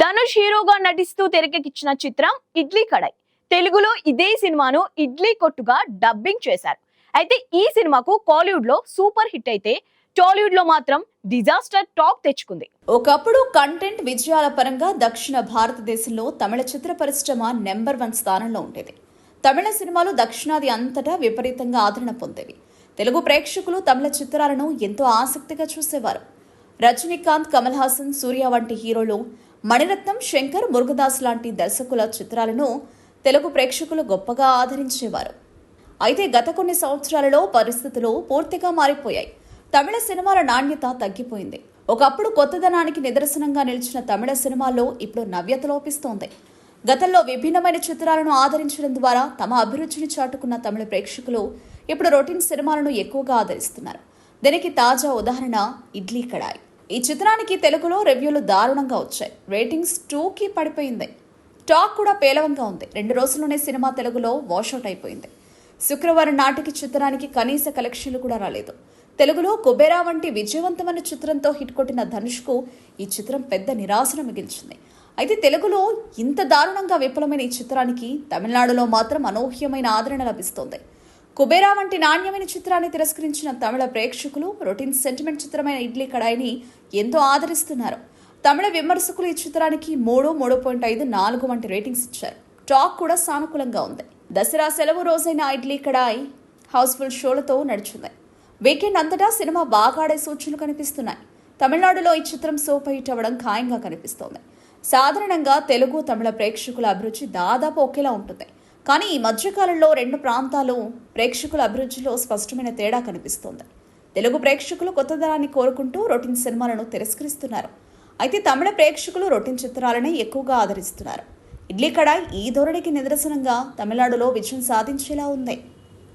ధనుష్ హీరోగా నటిస్తూ తెరకెక్కించిన చిత్రం ఇడ్లీ కడాయి. తెలుగులో ఇదే సినిమాను ఇడ్లీ కొట్టుగా డబ్బింగ్ చేశారు. అయితే ఈ సినిమాకు కాలీవుడ్లో సూపర్ హిట్ అయితే టాలీవుడ్లో మాత్రం డిజాస్టర్ టాక్ తెచ్చుకుంది. ఒకప్పుడు కంటెంట్ విజయాల పరంగా దక్షిణ భారతదేశంలో తమిళ చిత్ర పరిశ్రమ నెంబర్ వన్ స్థానంలో ఉండేది. తమిళ సినిమాలు దక్షిణాది అంతటా విపరీతంగా ఆదరణ పొందేవి. తెలుగు ప్రేక్షకులు తమిళ చిత్రాలను ఎంతో ఆసక్తిగా చూసేవారు. రజనీకాంత్ కమల్ హాసన్ సూర్య వంటి హీరోలు మణిరత్నం శంకర్ మురుగదాస్ లాంటి దర్శకుల చిత్రాలను తెలుగు ప్రేక్షకులు గొప్పగా ఆదరించేవారు. అయితే గత కొన్ని సంవత్సరాలలో పరిస్థితులు పూర్తిగా మారిపోయాయి. తమిళ సినిమాల నాణ్యత తగ్గిపోయింది. ఒకప్పుడు కొత్తదనానికి నిదర్శనంగా నిలిచిన తమిళ సినిమాల్లో ఇప్పుడు నవ్యత లోపిస్తోంది. గతంలో విభిన్నమైన చిత్రాలను ఆదరించడం ద్వారా తమ అభిరుచిని చాటుకున్న తమిళ ప్రేక్షకులు ఇప్పుడు రొటీన్ సినిమాలను ఎక్కువగా ఆదరిస్తున్నారు. దీనికి తాజా ఉదాహరణ ఇడ్లీ కడాయి. ఈ చిత్రానికి తెలుగులో రివ్యూలు దారుణంగా వచ్చాయి. రేటింగ్స్ టూకి పడిపోయింది. టాక్ కూడా పేలవంగా ఉంది. రెండు రోజుల్లోనే సినిమా తెలుగులో వాషౌట్ అయిపోయింది. శుక్రవారం నాటికి చిత్రానికి కనీస కలెక్షన్లు కూడా రాలేదు. తెలుగులో కుబేరా వంటి విజయవంతమైన చిత్రంతో హిట్ కొట్టిన ధనుష్కు ఈ చిత్రం పెద్ద నిరాశను మిగిల్చింది. అయితే తెలుగులో ఇంత దారుణంగా విఫలమైన ఈ చిత్రానికి తమిళనాడులో మాత్రం అనూహ్యమైన ఆదరణ లభిస్తోంది. కుబేరా వంటి నాణ్యమైన చిత్రాన్ని తిరస్కరించిన తమిళ ప్రేక్షకులు రొటీన్ సెంటిమెంట్ చిత్రమైన ఇడ్లీ కడాయిని ఎంతో ఆదరిస్తున్నారు. తమిళ విమర్శకులు ఈ చిత్రానికి మూడు మూడు పాయింట్ ఐదు నాలుగు వంటి రేటింగ్స్ ఇచ్చారు. టాక్ కూడా సానుకూలంగా ఉంది. దసరా సెలవు రోజైన ఇడ్లీ కడాయి హౌస్ఫుల్ షోలతో నడిచింది. వీకెండ్ అంతటా సినిమా బాగా ఆడే సూచనలు కనిపిస్తున్నాయి. తమిళనాడులో ఈ చిత్రం సూపర్ హిట్ అవ్వడం ఖాయంగా కనిపిస్తోంది. సాధారణంగా తెలుగు తమిళ ప్రేక్షకుల అభిరుచి దాదాపు ఒకేలా ఉంటుంది. కానీ ఈ మధ్యకాలంలో రెండు ప్రాంతాలు ప్రేక్షకుల అభిరుచిలో స్పష్టమైన తేడా కనిపిస్తోంది. తెలుగు ప్రేక్షకులు కొత్తదనాన్ని కోరుకుంటూ రొటీన్ సినిమాలను తిరస్కరిస్తున్నారు. అయితే తమిళ ప్రేక్షకులు రొటీన్ చిత్రాలనే ఎక్కువగా ఆదరిస్తున్నారు. ఇడ్లీ కడాయ్ ఈ ధోరణికి నిదర్శనంగా తమిళనాడులో విజయం సాధించేలా ఉంది.